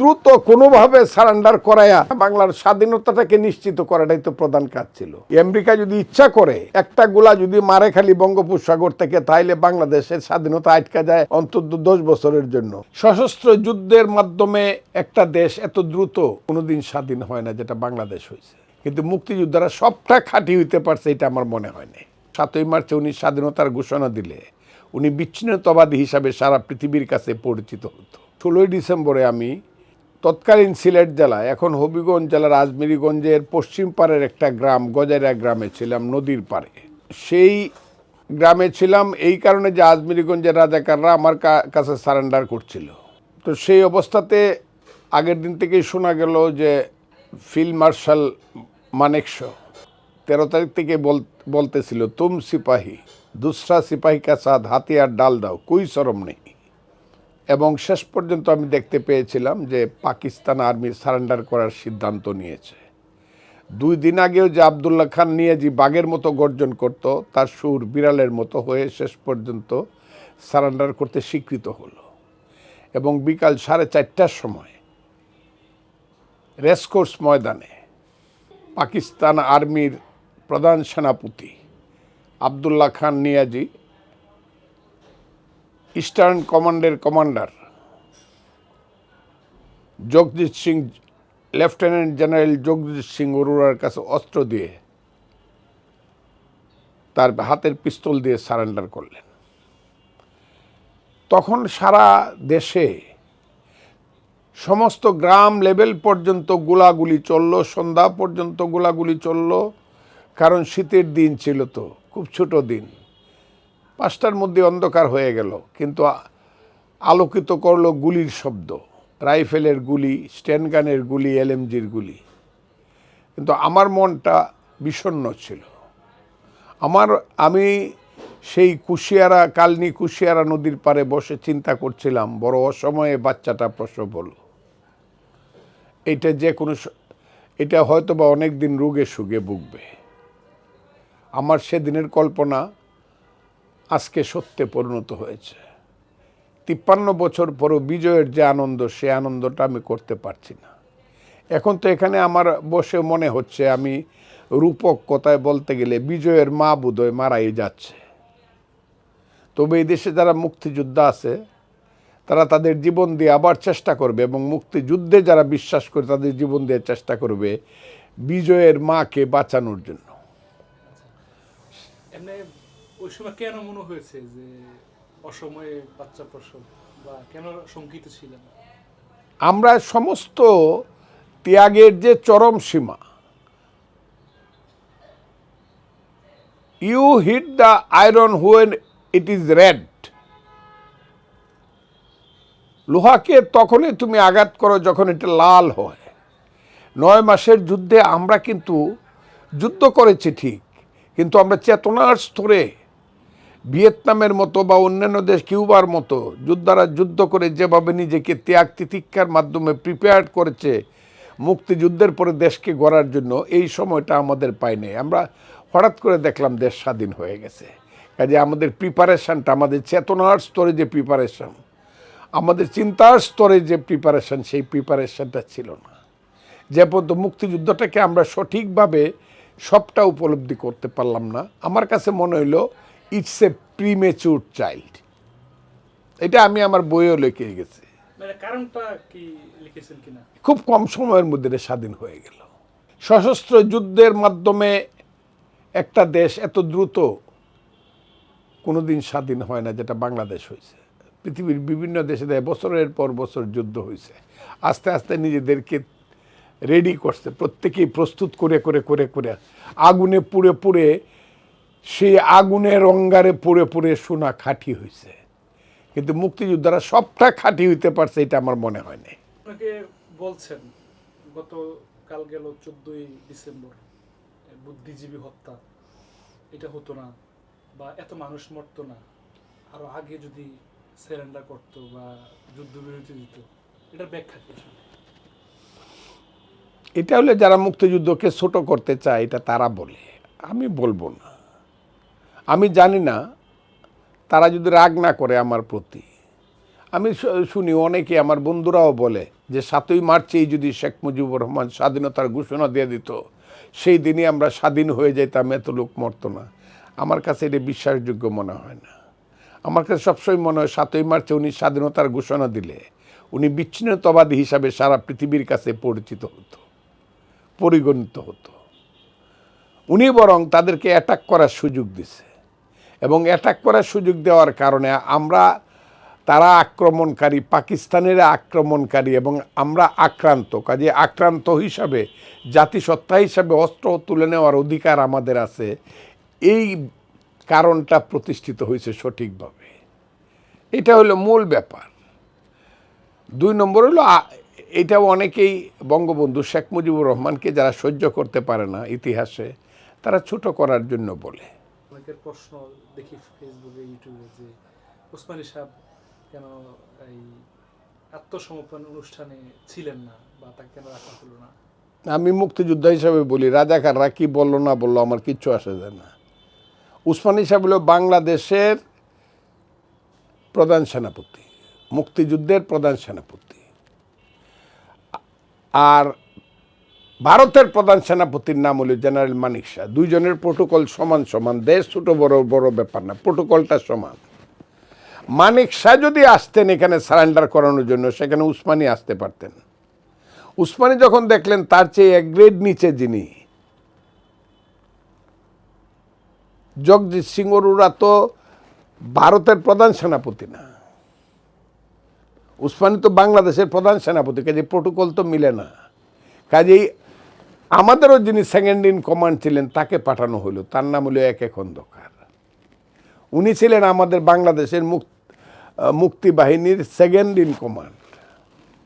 দ্রুত কোনোভাবে সারেন্ডার করায়া বাংলার স্বাধীনতাটাকে নিশ্চিত করাটাই তো প্রধান কাজ ছিল। আমেরিকা যদি ইচ্ছা করে একটা গোলা যদি মারে খালি বঙ্গোপসাগর থেকে, তাইলে বাংলাদেশের স্বাধীনতা আটকা যায় অন্তত দশ বছরের জন্য। সশস্ত্র যুদ্ধের মাধ্যমে একটা দেশ এত দ্রুত কোনোদিন স্বাধীন হয় না যেটা বাংলাদেশ হয়েছে। কিন্তু মুক্তিযোদ্ধারা সবটা খাঁটি হইতে পারছে এটা আমার মনে হয় না সাতই মার্চে উনি স্বাধীনতার ঘোষণা দিলে উনি বিচ্ছিন্নতাবাদী হিসাবে সারা পৃথিবীর কাছে পরিচিত হতো। ষোলোই ডিসেম্বরে আমি তৎকালীন সিলেট জেলা এখন হবিগঞ্জ জেলার আজমিরিগঞ্জের পশ্চিম পাড়ের একটা গ্রাম, গজারিয়া গ্রামে ছিলাম, নদীর পাড়ে। সেই গ্রামে ছিলাম, এই কারণে যে আজমিরিগঞ্জের রাজাকাররা আমার কাছে সারেন্ডার করছিল। তো সেই অবস্থাতে আগের দিন থেকেই শোনা গেল যে ফিল্ড মার্শাল মানেকশ তেরো তারিখ থেকে বল, বলতেছিল, তুম সিপাহী, দুসরা সিপাহী কা সাথ হাতিয়ার ডাল দাও, কুই সরম নেই? এবং শেষ পর্যন্ত আমি দেখতে পেয়েছিলাম যে পাকিস্তান আর্মি সারেন্ডার করার সিদ্ধান্ত নিয়েছে। দুই দিন আগেও যে আবদুল্লাহ খান নিয়ে যে বাঘের মতো গর্জন করত, তার সুর বিড়ালের মতো হয়ে শেষ পর্যন্ত সারেন্ডার করতে স্বীকৃত হলো। এবং বিকাল সাড়ে চারটার সময় রেসকোর্স ময়দানে পাকিস্তান আর্মির প্রধান সেনাপতি আবদুল্লাহ খান নিয়াজি ইস্টার্ন কমান্ডের commander. Jagjit Singh, lieutenant general Jagjit Singh অরোরার কাছে অস্ত্র দিয়ে তার হাতের পিস্তল দিয়ে সারেন্ডার করলেন। তখন সারা দেশে সমস্ত গ্রাম লেভেল পর্যন্ত গোলাগুলি চলল, সন্ধ্যা পর্যন্ত গোলাগুলি চলল, কারণ শীতের দিন ছিল তো, খুব ছোট দিন। পাঁচটার মধ্যে অন্ধকার হয়ে গেল, কিন্তু আলোকিত করল গুলির শব্দ। রাইফেলের গুলি স্ট্যান্ডগানের গুলি, এলএমজির গুলি। কিন্তু আমার মনটা বিষণ্ণ ছিল। আমার, আমি সেই কুশিয়ারা, কালনি কুশিয়ারা নদীর পাড়ে বসে চিন্তা করছিলাম, বড় অসময়ে বাচ্চাটা প্রসব হলো। এটা যে কোনো এটা হয়তো বা অনেক দিন রোগে সুগে ভুগবে। আমার সেদিনের কল্পনা আজকে সত্যে পরিণত হয়েছে। তিপ্পান্ন বছর পরও বিজয়ের যে আনন্দ, সে আনন্দটা আমি করতে পারছি না। এখন তো এখানে আমার বসে মনে হচ্ছে আমি রূপক কথায় বলতে গেলে বিজয়ের মা বুধয় মারাই যাচ্ছে। তবে এই দেশে যারা মুক্তিযোদ্ধা আছে, তারা তাদের জীবন দিয়ে আবার চেষ্টা করবে এবং মুক্তিযুদ্ধে যারা বিশ্বাস করে তাদের জীবন দিয়ে চেষ্টা করবে বিজয়ের মাকে বাঁচানোর জন্য। ওই সময় কেন মনে হয়েছে যে অসময়ে বাচ্চা প্রসব বা কেন শঙ্কিত ছিলেন? আমরা সমস্ত ত্যাগের যে চরম সীমা you hit the iron when it is red লোহাকে তখনই তুমি আঘাত করো যখন এটা লাল হয়। নয় মাসের যুদ্ধে আমরা কিন্তু যুদ্ধ করেছি ঠিক, কিন্তু আমরা চেতনার স্তরে ভিয়েতনামের মতো বা অন্যান্য দেশ কিউবার মতো যোদ্ধারা যুদ্ধ করে যেভাবে নিজেকে ত্যাগ তিতিক্ষার মাধ্যমে প্রিপেয়ার করেছে, মুক্তিযুদ্ধের পরে দেশকে গড়ার জন্য, এই সময়টা আমাদের পাইনি আমরা হঠাৎ করে দেখলাম দেশ স্বাধীন হয়ে গেছে। কাজে আমাদের প্রিপারেশনটা আমাদের চেতনার স্তরে যে প্রিপারেশন আমাদের চিন্তার স্তরে যে প্রিপারেশন সেই প্রিপারেশনটা ছিল না। যে পর্যন্ত মুক্তিযুদ্ধটাকে আমরা সঠিকভাবে সবটা উপলব্ধি করতে পারলাম না, আমার কাছে মনে হইল ইটস এ প্রিমেচুর চাইল্ড এটা আমি আমার বইও লিখে গেছি। মানে খুব কম সময়ের মধ্যে এটা স্বাধীন হয়ে গেল। সশস্ত্র যুদ্ধের মাধ্যমে একটা দেশ এত দ্রুত কোনোদিন স্বাধীন হয় না যেটা বাংলাদেশ হয়েছে। পৃথিবীর বিভিন্ন দেশে দেয় বছরের পর বছর যুদ্ধ হয়েছে। আস্তে আস্তে নিজেদেরকে রেডি করছে প্রত্যেকেই প্রস্তুত করে করে করে করে। আগুনে পুড়ে পুড়ে সেই আগুনের অঙ্গারে পুড়ে পুড়ে সোনা খাঁটি হয়েছে কিন্তু মুক্তিযোদ্ধারা সবটা খাঁটি হইতে পারছে এটা আমার মনে হয় না আপনাকে বলছেন গত কাল গেল চোদ্দই ডিসেম্বর বুদ্ধিজীবী হত্যা। এটা হতো না বা এত মানুষ মরতো না। আরও আগে যদি সারেন্ডার করতো বা যুদ্ধবিরতি দিত এটার ব্যাখ্যা কি? এটা হলে যারা মুক্তিযুদ্ধকে ছোট করতে চায় এটা তারা বলে। আমি বলব না। আমি জানি না, তারা যদি রাগ না করে আমার প্রতি। আমি শুনি অনেকে, আমার বন্ধুরাও বলে যে, সাতই মার্চেই যদি শেখ মুজিবুর রহমান স্বাধীনতার ঘোষণা দিয়ে দিত, সেই দিনই আমরা স্বাধীন হয়ে যেতাম এত লোক মরতো না। আমার কাছে এটা বিশ্বাসযোগ্য মনে হয় না। আমার কাছে সবসময় মনে হয় সাতই মার্চে উনি স্বাধীনতার ঘোষণা দিলে, উনি বিচ্ছিন্নতাবাদী হিসাবে সারা পৃথিবীর কাছে পরিচিত হতো, পরিগণিত হতো। উনি বরং তাদেরকে অ্যাটাক করার সুযোগ দিছে। এবং অ্যাটাক করার সুযোগ দেওয়ার কারণে আমরা তারা আক্রমণকারী, পাকিস্তানের আক্রমণকারী এবং আমরা আক্রান্ত। কাজে আক্রান্ত হিসাবে, জাতিসত্তা হিসাবে অস্ত্র তুলে নেওয়ার অধিকার আমাদের আছে। এই কারণটা প্রতিষ্ঠিত হয়েছে সঠিকভাবে। এটা হলো মূল ব্যাপার। দুই নম্বর হলো এটাও অনেকেই বঙ্গবন্ধু শেখ মুজিবুর রহমানকে যারা সহ্য করতে পারে না ইতিহাসে, তারা ছোট করার জন্য বলে। অনেকের প্রশ্ন দেখি ফেসবুকে ইউটিউবে যে ওসমানী সাহেব কেন এই আত্মসমর্পণ অনুষ্ঠানে ছিলেন না বা তাকে কেন রাখা হলো না? আমি মুক্তিযোদ্ধা হিসাবে বলি রাজাকাররা কি বলল না বলল আমার কিচ্ছু আসে যায় না। উসমানী সাহেব হলো বাংলাদেশের প্রধান সেনাপতি, মুক্তিযুদ্ধের প্রধান সেনাপতি। আর ভারতের প্রধান সেনাপতির নাম হলো জেনারেল মানিক শাহ। দুইজনের প্রোটোকল সমান সমান, দেশ ছোট বড় বড় ব্যাপার না, প্রোটোকলটা সমান। মানিক শাহ যদি আসতেন এখানে সারেন্ডার করানোর জন্য, সেখানে উসমানী আসতে পারতেন। উসমানী যখন দেখলেন তার চেয়ে এক গ্রেড নিচে যিনি, জগজিৎ সিং অরোরা তো ভারতের প্রধান সেনাপতি না। উসমানী তো বাংলাদেশের প্রধান সেনাপতি কাজে প্রোটোকল তো মিলে না। কাজেই আমাদেরও যিনি সেকেন্ড ইন কমান্ড ছিলেন, তাকে পাঠানো হলো। তার নাম হলো একে খন্দকার। উনি ছিলেন আমাদের বাংলাদেশের মুক মুক্তি বাহিনীর সেকেন্ড ইন কমান্ড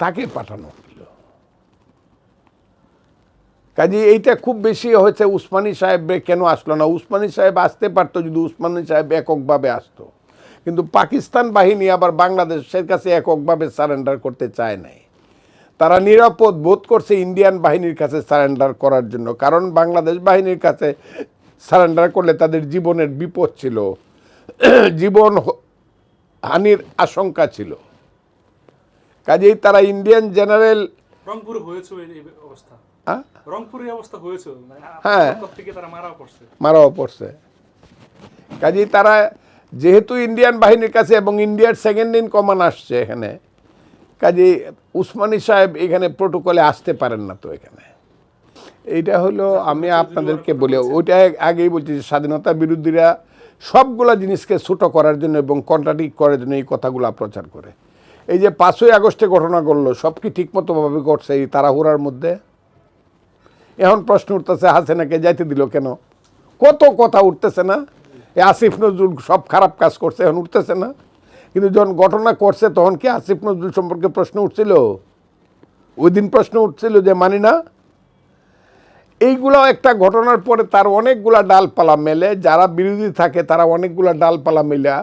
তাকে পাঠানো হলো। কাজে এইটা খুব বেশি হয়েছে, উসমানী সাহেব কেন আসলো না? উসমানী সাহেব আসতে পারতো যদি উসমানী সাহেব এককভাবে আসতো। কিন্তু পাকিস্তান বাহিনী আবার বাংলাদেশের কাছে এককভাবে সারেন্ডার করতে চায় নাই। তারা নিরাপদ বোধ করছে ইন্ডিয়ান বাহিনীর কাছে সারেন্ডার করার জন্য। কারণ বাংলাদেশ বাহিনীর কাছে সারেন্ডার করলে তাদের জীবনের বিপদ ছিল। জীবন হানির আশঙ্কা ছিল। কাজেই তারা ইন্ডিয়ান জেনারেল রংপুরে হয়েছে এই এই হ্যাঁ রংপুরে অবস্থা মানে হ্যাঁ। মারাও পড়ছে। কাজেই তারা যেহেতু ইন্ডিয়ান বাহিনীর কাছে এবং ইন্ডিয়ার সেকেন্ড ইন কমান আসছে এখানে কাজেই উসমানী সাহেব এখানে প্রোটোকলে আসতে পারেন না তো এখানে। এইটা হলো আমি আপনাদেরকে বলি ওইটা আগেই বলছি যে স্বাধীনতা বিরোধীরা সবগুলা জিনিসকে ছোট করার জন্য এবং কন্ট্রাডিক্ট করার জন্য এই কথাগুলো প্রচার করে। এই যে পাঁচই আগস্টে ঘটনা করল সব কি ঠিকমতোভাবে ঘটছে এই তাড়াহুড়ার মধ্যে? এখন প্রশ্ন উঠতেছে হাসিনাকে যাইতে দিল কেন? কত কথা উঠতেছে না? এই আসিফ নজরুল সব খারাপ কাজ করছে এখন উঠতেছে না? কিন্তু যখন ঘটনা করছে, তখন কি আসিফ নজরুল সম্পর্কে প্রশ্ন উঠছিল? ওই দিন প্রশ্ন উঠছিল যে, মানি না? এইগুলো একটা ঘটনার পরে তার অনেকগুলা ডালপালা মেলে, যারা বিরোধী থাকে তারা অনেকগুলা ডালপালা মেলা।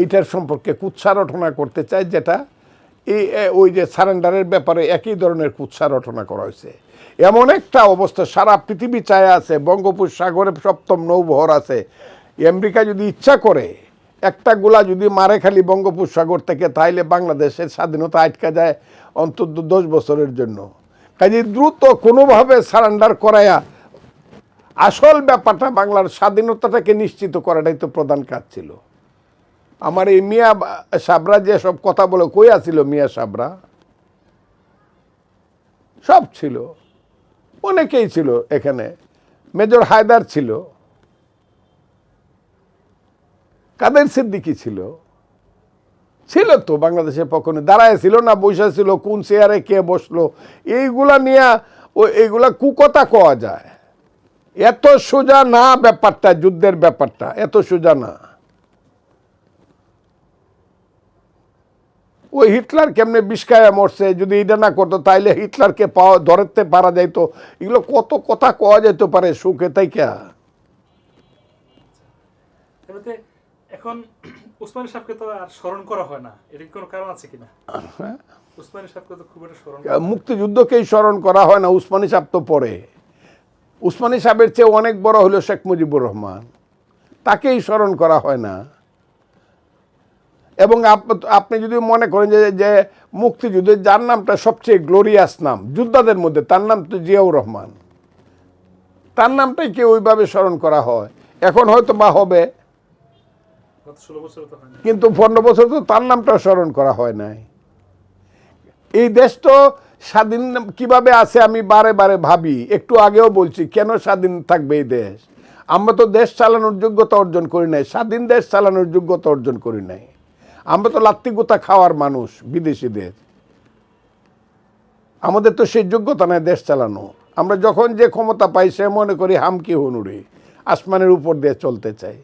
এইটার সম্পর্কে কুৎসা রটনা করতে চায়, যেটা এই ওই যে সারেন্ডারের ব্যাপারে একই ধরনের কুৎসা রটনা করা হয়েছে। এমন একটা অবস্থা, সারা পৃথিবী চায় আছে, বঙ্গোপসাগরে সপ্তম নৌবহর আছে। আমেরিকা যদি ইচ্ছা করে একটা গোলা যদি মারে খালি বঙ্গোপসাগর থেকে, তাইলে বাংলাদেশের স্বাধীনতা আটকা যায় অন্তত দশ বছরের জন্য। কাজে দ্রুত কোনোভাবে সারেন্ডার করায়া আসল ব্যাপারটা বাংলার স্বাধীনতাটাকে নিশ্চিত করাটাই তো প্রধান কাজ ছিল। আমার এই মিয়া সাবরা যে সব কথা বলে, কই আছিল মিয়া সাবরা? সব ছিল। অনেকেই ছিল এখানে। মেজর হায়দার ছিল। কাদের সিদ্দিকি ছিল? ছিল তো, বাংলাদেশের পক্ষে দাঁড়ায় ছিল না, বসে ছিল, কোন চেয়ারে কে বসল? এইগুলা নিয়ে ও, এইগুলা কুকথা কওয়া যায়? এত সোজা না ব্যাপারটা, যুদ্ধের ব্যাপারটা, এত সোজা না। ওই হিটলার কেমনে বিষকায়া মরছে? যদি এটা না করতো, তাইলে হিটলারকে পাওয়া, ধরতে পারা যাইতো। এগুলো কত কথা কওয়া যেতে পারে সুখে তাই কে এখন উসমানী সাহেবকে তো আর স্মরণ করা হয় না। কোনো কারণ আছে কিনা? উসমানী সাহেবকে তো খুব একটা স্মরণ হয়। মুক্তিযুদ্ধকেই স্মরণ করা হয় না উসমানী সাহেব তো পরে। উসমানী সাহেবের চেয়ে অনেক বড় হলো শেখ মুজিবুর রহমান। তাকেই স্মরণ করা হয় না। এবং আপ- আপনি যদি মনে করেন যে যে মুক্তিযুদ্ধের যার নামটা সবচেয়ে গ্লোরিয়াস নাম যোদ্ধাদের মধ্যে তার নাম তো জিয়াউর রহমান। তার নামটাই কি ওইভাবে স্মরণ করা হয়। এখন হয়তো বা হবে গত ষোলো বছর তো হয়নি কিন্তু পনেরো বছর তো তার নামটা স্মরণ করা হয় নাই। এই দেশ তো স্বাধীন কীভাবে আছে আমি বারে বারে ভাবি, একটু আগেও বলছি, কেন স্বাধীন থাকবে এই দেশ? আমরা তো দেশ চালানোর যোগ্যতা অর্জন করি নাই, স্বাধীন দেশ চালানোর যোগ্যতা অর্জন করি নাই। আমরা তো লাত্তিগুতা খাওয়ার মানুষ বিদেশিদের আমাদের তো সেই যোগ্যতা নাই দেশ চালানো। আমরা যখন যে ক্ষমতা পাই সে মনে করি হামকি হনুরে, আসমানের উপর দিয়ে চলতে চাই।